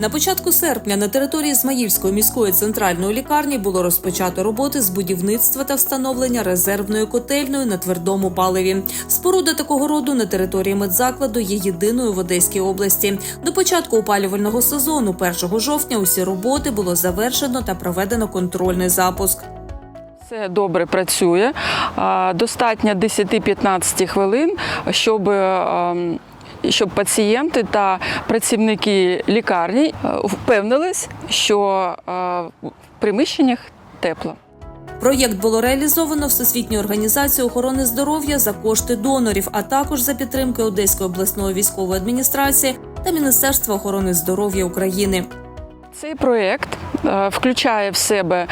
На початку серпня на території Ізмаїльської міської центральної лікарні було розпочато роботи з будівництва та встановлення резервної котельної на твердому паливі. Споруда такого роду на території медзакладу є єдиною в Одеській області. До початку опалювального сезону, 1 жовтня, усі роботи було завершено та проведено контрольний запуск. Все добре працює. Достатньо 10-15 хвилин, щоб, ем, щоб пацієнти та працівники лікарні е, впевнились, що е, в приміщеннях тепло. Проєкт було реалізовано Всесвітньою організацією охорони здоров'я за кошти донорів, а також за підтримки Одеської обласної військової адміністрації та Міністерства охорони здоров'я України. Цей проєкт е, включає в себе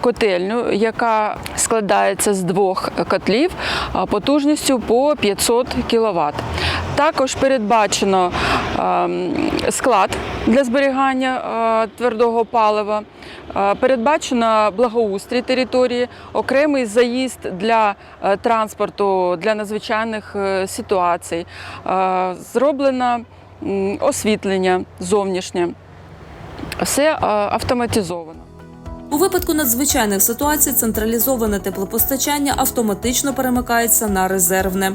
котельню, яка складається з двох котлів потужністю по 500 кВт. Також передбачено ем, склад для зберігання е, твердого палива. Е, Передбачено благоустрій території, окремий заїзд для е, транспорту для надзвичайних ситуацій. Зроблено освітлення зовнішнє. Все автоматизовано. У випадку надзвичайних ситуацій централізоване теплопостачання автоматично перемикається на резервне.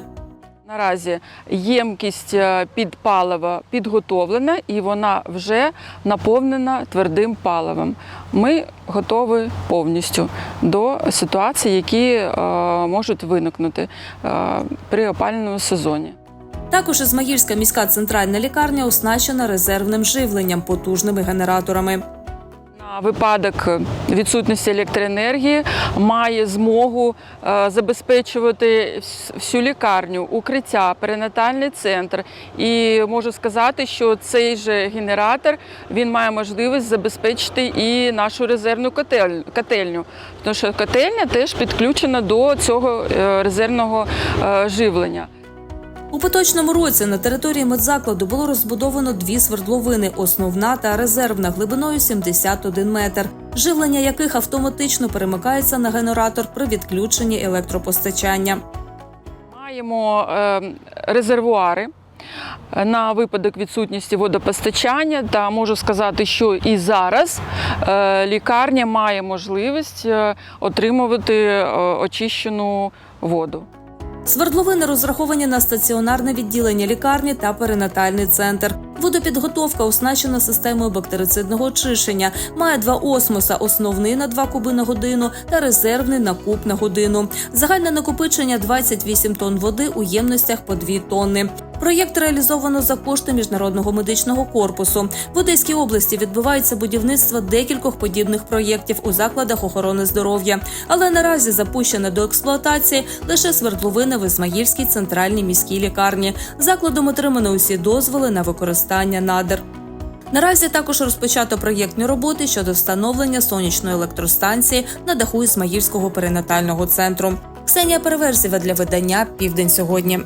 Наразі ємкість е, під паливо підготовлена і вона вже наповнена твердим паливом. Ми готові повністю до ситуацій, які е, можуть виникнути е, при опалювальному сезоні. Також Ізмаїльська міська центральна лікарня оснащена резервним живленням потужними генераторами. Випадок відсутності електроенергії має змогу е, забезпечувати всю лікарню, укриття, перинатальний центр. І можу сказати, що цей же генератор він має можливість забезпечити і нашу резервну котельню, тому що котельня теж підключена до цього е, резервного е, живлення. У поточному році на території медзакладу було розбудовано дві свердловини: основна та резервна глибиною 71 метр, живлення яких автоматично перемикається на генератор при відключенні електропостачання. Маємо е, резервуари на випадок відсутності водопостачання. Та можу сказати, що і зараз е, лікарня має можливість е, отримувати очищену воду. Свердловини розраховані на стаціонарне відділення лікарні та перинатальний центр. Водопідготовка оснащена системою бактерицидного очищення. Має два осмоса: основний на 2 куби на годину та резервний на куб на годину. Загальне накопичення 28 тонн води у ємностях по 2 тонни. Проєкт реалізовано за кошти міжнародного медичного корпусу. В Одеській області відбувається будівництво декількох подібних проєктів у закладах охорони здоров'я, але наразі запущено до експлуатації лише свердловини в Ізмаїльській центральній міській лікарні. Закладом отримано усі дозволи на використання надр. Наразі також розпочато проєктні роботи щодо встановлення сонячної електростанції на даху Ізмаїльського перинатального центру. Ксенія Переверзєва для видання Південь сьогодні.